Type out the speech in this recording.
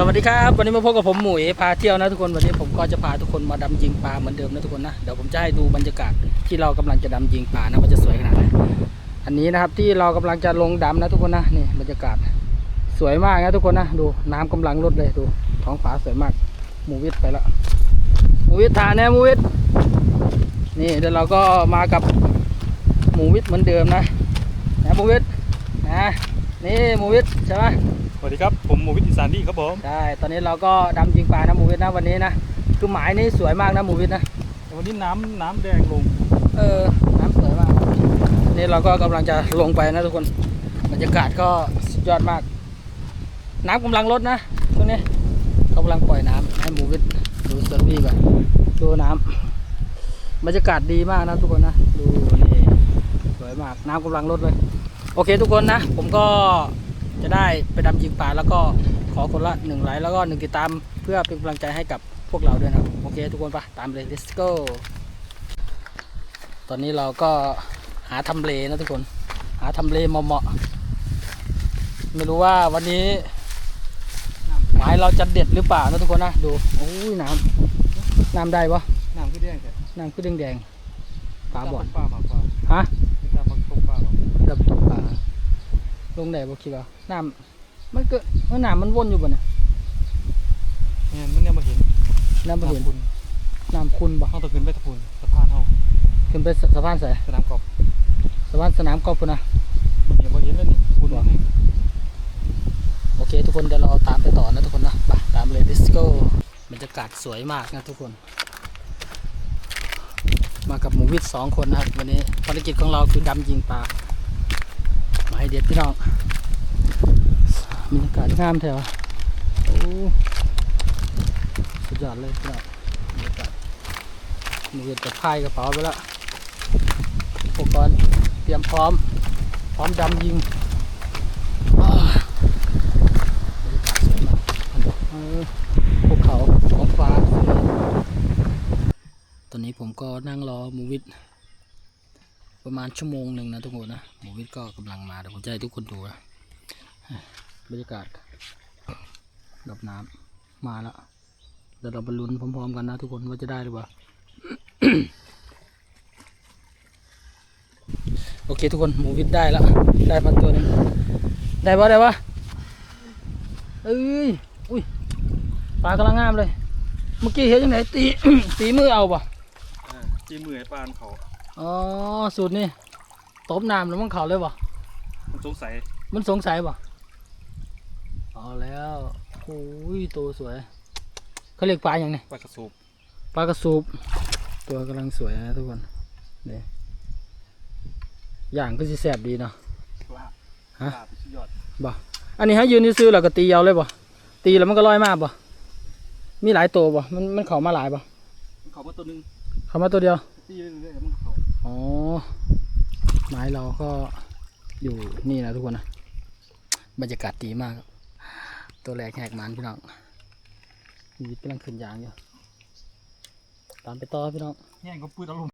สวัสดีครับวันนี้มาพบกับผมหมุยพาเที่ยวนะทุกคนวันนี้ผมก็จะพาทุกคนมาดำยิงปลาเหมือนเดิมนะทุกคนนะเดี๋ยวผมจะให้ดูบรรยากาศที่เรากำลังจะดำยิงปลานะว่าจะสวยขนาดไหนอันนี้นะครับที่เรากำลังจะลงดำนะทุกคนนะนี่บรรยากาศ สวยมากนะทุกคนนะดูน้ำกำลังลดเลยดูท้องฟ้าสวยมากหมูวิทย์ไปแล้วหมูวิทย์ทานแน่หมูวิทนี่เดี๋ยวเราก็มากับหมูวิทย์เหมือนเดิมนะนะหมูวิทนะนี่หมูวิทย์ใช่ไหม สวัสดีครับ ผมโมวิทย์อิสานดีครับผมใช่ตอนนี้เราก็ดำยิงปลานะหมูวิทย์นะวันนี้นะคือหมายนี่สวยมากนะหมูวิทย์นะแต่วันนี้น้ำน้ำแดงลง เออ น้ำสวยมากอันนี่เราก็กำลังจะลงไปนะทุกคนบรรยากาศก็สุดยอดมาก น้ำกำลังลดนะช่วงนี้กำลังปล่อยน้ำให้หมูวิทย์ดูเซอร์ฟี่ก่อนดูน้ำบรรยากาศดีมากนะทุกคนนะดูนี่สวยมากน้ำกำลังลดเลย โอเคทุกคนนะ ผมก็ จะได้ไปดำยิงปลาแล้วก็ขอคนละหนึ่งไลค์แล้วก็หนึ่งติดตาม เพื่อเป็นกำลังใจให้กับพวกเราด้วยนะโอเคทุกคนปะตามเลย let's go ตอนนี้เราก็หาทำเลนะทุกคน หาทำเลเหมาะๆไม่รู้ว่าวันนี้หมายเราจะเด็ดหรือเปล่านะทุกคนนะดูโอ้ยน้ำน้ำได้ปะน้ำขึ้นแดงแต่น้ำขึ้นแดงๆปลาบ่อนปลาหมาปลาฮะไม่ทราบว่าตกปลาหรอดับตกปลา ลงไหนบ่คิดว่าน้ำมันเกิดมันน้ำมันวนอยู่บ่เนี่ยเนี่ยมันเนี่ยมาเห็นน้ำบ่เห็นคุณน้ำคุณบ่ห้องตะขึ้นไปตะพุนสะพานเฮาขึ้นไปสสะพานใส่สนามกอล์ฟสะพานสนามกอล์ฟพุ่นนะมันเนี่ยมาเห็นแล้วนี่คุณว่าโอเค ทุกคนเดี๋ยวเราตามไปต่อนะทุกคนนะไปตามเลย let's go บรรยากาศสวยมากนะทุกคน มากับหมูวิทย์สองคนนะครับวันนี้ภารกิจของเราคือดำยิงปลา มาให้เด็ดพี่น้องบรรยากาศงามแถวโอ้สุดยอดเลยพี่น้องบรรยากาศมูวิทย์จะพายกระเป๋าไปแล้วอุปกรณ์เตรียมพร้อม พร้อมดำยิงบรรยากาศสวยมากเออภูเขาท้องฟ้า ตอนนี้ผมก็นั่งรอมูวิทย์ ประมาณชั่วโมงหนึ่งนะทุกคนนะหมูวิทย์ก็กำลังมาเดี๋ยวผมจะให้ทุกคนดูนะบรรยากาศดอกน้ำมาแล้วเดี๋ยวเราไปลุ้นพร้อมๆกันนะทุกคนว่าจะได้หรือเปล่าโอเคทุกคนหมูวิทย์ได้แล้วได้มาตัวหนึงได้ปะได้ปะเอ้ยอุ้ยปลากำลังงามเลย เมื่อกี้เห็นยังไงตีตีมือเอาปะจีมือไอ้ปลาเขา อ๋อสูตรนี่ตบน้ำแล้วมันเขาเลยปะมันสงสัยมันสงสัยปะเอาแล้วโอ้ยตัวสวยเขาเรียกปลาอย่างไงปลากระสูบปลากระสูบตัวกำลังสวยนะทุกคนนี่อย่างก็สิแสบดีเนาะปลาฮะปลาสุดยอดบ่อันนี้ให้ยืนซื้อๆแล้วก็ตีเอาเลยบ่ตีแล้วมันก็ลอยมาบ่มีหลายตัวบ่มันมันเขามาหลายบ่มันเขามาตัวหนึงเขามาตัวเดียวตีเรื่อยๆมันก็เขา อ๋อ ไม้เราก็อยู่นี่นะทุกคนนะ บรรยากาศดีมากครับตัวแรกแหกมันพี่น้องมีกำลังขึ้นยางอยู่ ตามไปต่อพี่น้องแง่งก็ปืนอารมณ์